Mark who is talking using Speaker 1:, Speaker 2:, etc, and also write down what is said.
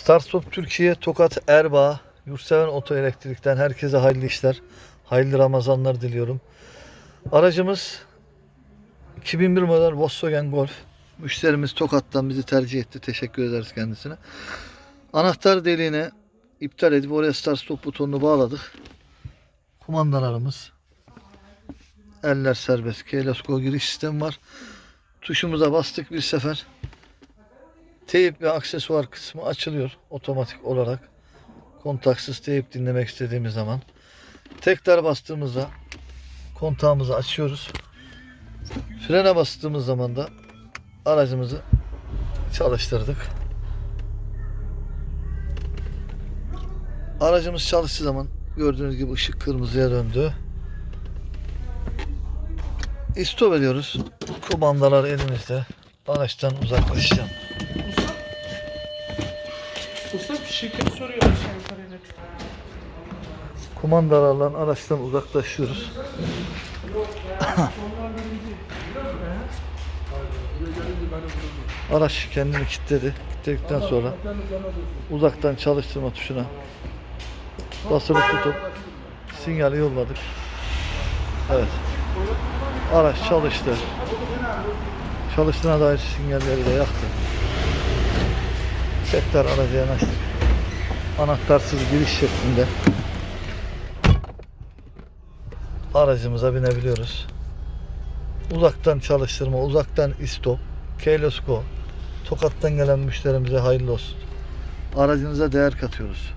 Speaker 1: Starstop Türkiye, Tokat, Erbaa, Yurtseven Oto Elektrik'ten herkese hayırlı işler, hayırlı Ramazanlar diliyorum. Aracımız 2001 model Volkswagen Golf. Müşterimiz Tokat'tan bizi tercih etti. Teşekkür ederiz kendisine. Anahtar deliğine iptal edip oraya start stop butonunu bağladık. Kumandalarımız eller serbest. Keyless Go giriş sistemi var. Tuşumuza bastık bir sefer. Teyip ve aksesuar kısmı açılıyor otomatik olarak. Kontaksız teyip dinlemek istediğimiz zaman. Tekrar bastığımızda kontağımızı açıyoruz. Frene bastığımız zaman da aracımızı çalıştırdık. Aracımız çalıştığı zaman gördüğünüz gibi ışık kırmızıya döndü. İstop ediyoruz. Kumandalar elimizde. Araçtan uzaklaşacağım.
Speaker 2: Usta, bir şirket soruyor aşağı yukarı net.
Speaker 1: Kumandalarla araçtan uzaklaşıyoruz. Araç kendini kilitledi. Kilitledikten sonra uzaktan çalıştırma tuşuna basılı tutup sinyali yolladık. Evet. Araç çalıştı. Çalıştığına dair sinyalleri de yaktı. Tekrar araca yanaştık. Anahtarsız giriş şeklinde aracımıza binebiliyoruz. Uzaktan çalıştırma, uzaktan istop, Keyless Go. Tokat'tan gelen müşterimize hayırlı olsun. Aracınıza değer katıyoruz.